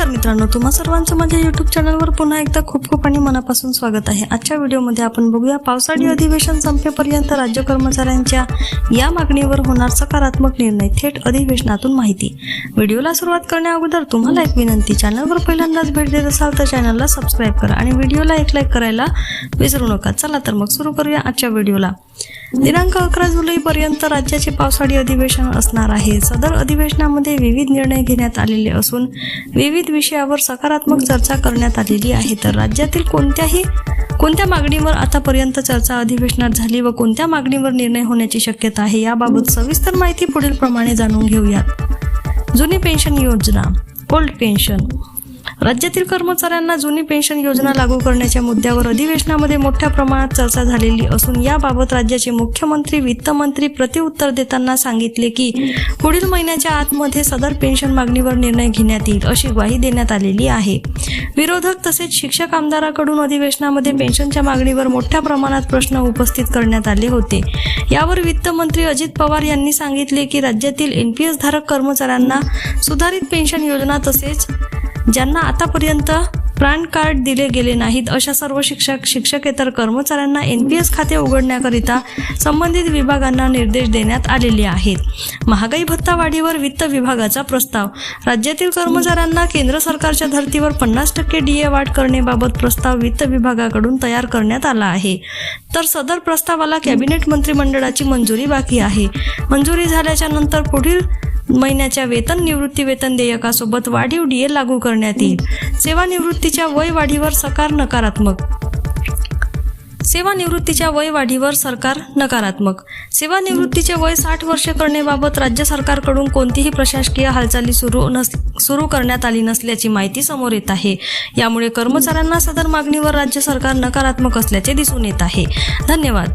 मित्रांनो तुम्हा सर्वांचं माझ्या युट्यूब चॅनलवर पुन्हा एकदा खूप खूप आणि मनापासून स्वागत आहे. आजच्या व्हिडिओमध्ये आपण बघूया पावसाळी अधिवेशन संपेपर्यंत राज्य कर्मचाऱ्यांच्या या मागणीवर होणार सकारात्मक निर्णय थेट अधिवेशनातून माहिती. व्हिडिओला सुरुवात करण्या अगोदर तुम्हाला एक विनंती चॅनलवर पहिल्यांदाच भेट देत असाल तर चॅनलला सबस्क्राईब करा आणि व्हिडिओला एक लाईक करायला विसरू नका. चला तर मग सुरू करूया आजच्या व्हिडिओला. दिनांक अकरा जुलैपर्यंत राज्याचे पावसाळी अधिवेशन असणार आहे. सदर अधिवेशनामध्ये विविध निर्णय घेण्यात आलेले असून विविध विषयावर सकारात्मक चर्चा करण्यात आलेली आहे. तर राज्यातील कोणत्याही कोणत्या मागणीवर आतापर्यंत चर्चा अधिवेशनात झाली व कोणत्या मागणीवर निर्णय होण्याची शक्यता आहे याबाबत सविस्तर माहिती पुढील प्रमाणे जाणून घेऊयात. जुनी पेन्शन योजना ओल्ड पेन्शन राज्यातील कर्मचाऱ्यांना जुनी पेन्शन योजना लागू करण्याच्या मुद्द्यावर अधिवेशनामध्ये मोठ्या प्रमाणात चर्चा झालेली असून याबाबत राज्याचे मुख्यमंत्री वित्तमंत्री प्रतिउत्तर देताना सांगितले की पुढील महिन्याच्या आतमध्ये सदर पेन्शन मागणीवर निर्णय घेण्यात येईल अशी ग्वाही देण्यात आलेली आहे. विरोधक तसेच शिक्षक आमदाराकडून अधिवेशनामध्ये पेन्शनच्या मागणीवर मोठ्या प्रमाणात प्रश्न उपस्थित करण्यात आले होते. यावर वित्तमंत्री अजित पवार यांनी सांगितले की राज्यातील एनपीएस धारक कर्मचाऱ्यांना सुधारित पेन्शन योजना तसेच ज्यांना आतापर्यंत पॅन कार्ड दिले गेले नाहीत अशा सर्व शिक्षक शिक्षकेतर कर्मचाऱ्यांना एन पी एस खाते उघडण्याकरिता संबंधित विभागांना निर्देश देण्यात आलेले आहेत. महागाई भत्ता वाढीवर वित्त विभागाचा प्रस्ताव. राज्यातील कर्मचाऱ्यांना केंद्र सरकारच्या धर्तीवर पन्नास टक्के डी ए वाढ करण्याबाबत प्रस्ताव वित्त विभागाकडून तयार करण्यात आला आहे. तर सदर प्रस्तावाला कॅबिनेट मंत्रिमंडळाची मंजुरी बाकी आहे. मंजुरी झाल्याच्यानंतर पुढील महिन्याच्या वेतन निवृत्ती वेतन देयकासोबत वाढीव डीए लागू करण्यात येईल. सेवानिवृत्तीच्या वय वाढीवर सरकार नकारात्मक. सेवानिवृत्तीच्या वय वाढीवर सरकार नकारात्मक. सेवानिवृत्तीचे वय साठ वर्षे करण्याबाबत राज्य सरकारकडून कोणतीही प्रशासकीय हालचाली सुरू नस सुरू करण्यात आली नसल्याची माहिती समोर येत आहे. यामुळे कर्मचाऱ्यांना सदर मागणीवर राज्य सरकार नकारात्मक असल्याचे दिसून येत आहे. धन्यवाद.